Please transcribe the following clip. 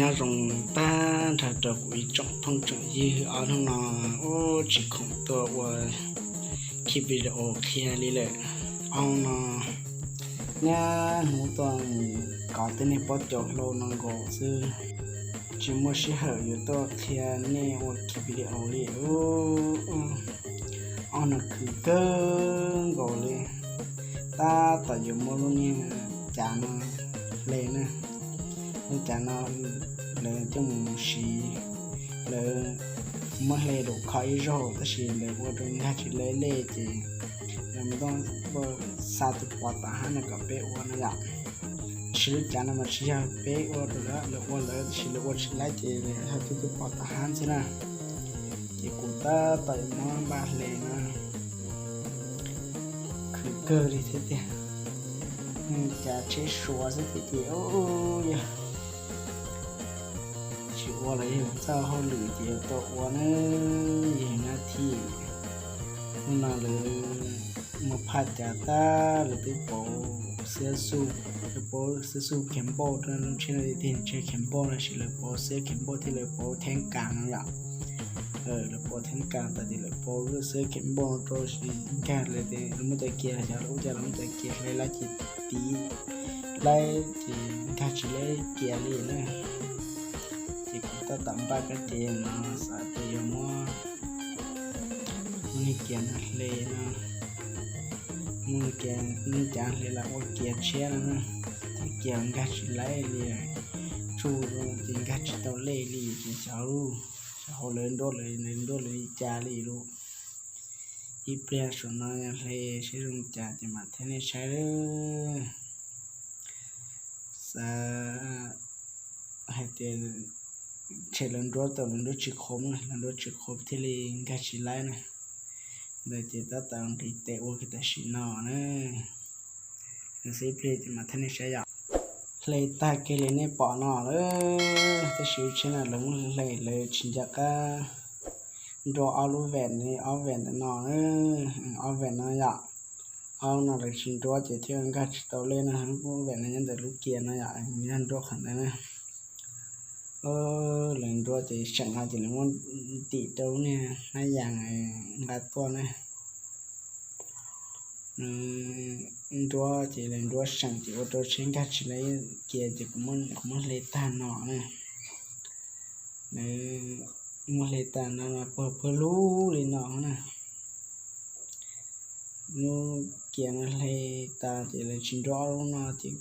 nhà rồng ta thật được quý trọng phong trọng dư ở trong nó ô chỉ không tôi và khi video kia đi lệ ông nó nhà ngũ tuần có tên này bắt đầu lô nó gồ sư chỉ mua sĩ hở yếu tố kia nè và khi video đi ô ông nó cứ cơ gồ lên ta tại dùng mua luôn nha chả nó lên nè chả nó là trong sĩ là mà hệ đồ khói rồi ta sĩ là qua rồi nhà chỉ lấy lệ chỉ là mình đang bơ sa tu quạt ta hắn là gặp bé qua nó gặp sĩ lúc chán mà sĩ gặp bé qua rồi đó là qua là sĩ là qua sĩ lấy chỉ là hai tu quạt ta hắn chứ na chỉ cũng ta tại nó ba lệ na khử cơ đi thế thế chả chế sủa thế thế ô ô yeah. อะไรเนเจ้าเขาหรือเดียวตัวอ้วนเอยนหน้าที่มันมาเลยมาพัดจ่าตาหรือปล่ปเสื้อสูบหรือปาเสื้อสูบเข็มบอตอนนั้นชื่ออะไรทีเชื่อเข็มบอนะชิ่อเลยปเสื้อเข็มบอที่เลยปอแทงกลางแหละเออแล้วพอทแทงกลางแต่ดีีเลยวปอรู้ส้อเข็มบอตัวชีแค่เลยเดี๋ยวมันจะเกียร์จะรู้จะมันจะเกียร์เลยละจิตตีไล่ที่ถ้าชิเลยเกียร์เลยนะ kita tak pakai tema satu yang mungkin lena mungkin jangan lela oke channel kiang gachi lai lia chu rong ting gachi tao le li ki chao ru chao le ndo le ne ndo le cha li ru i pria so na ya le shi rong cha ti ma the ne sha ru sa hai te เชลันรถตอนรถชิคมนะรถชิคมที่ลิงกัชิไลนะเดี๋ยวจะต้องดีเตอว่ากิตาชินอเนี่สิเพลงมาทันในชายาเพลงตาเกลีในปอนอเอยตาชิวชนะลงเลยเลยชินจักก็ดูอาลูแวนนี่เอาเวนนอนเอออเาเวนนอยาเอาหนเลยชินตัวเจ็ดเที่ยงกัชิโตเลนะฮกูแวนนั่นยังแต่ลูกเกียนนอยาอยงนี้ดูขันได้ไหมเออหลังตัวจะฉันาจะหลังวันติดโตเนี่ยให้อย่างไงรัดตัวนะอืมตัวจะหลังตัวฉันจะวัตัวชิงกัดจะเลยเกี่ยวกับมันมันเลตานอเนี่ยเนี่ยมันเลตานอมาเพื่อเพื่อรู้เลยนอเนี่ยนู้เกี่ยวกับเลตานจะเลยชิ้นดอลนอจีง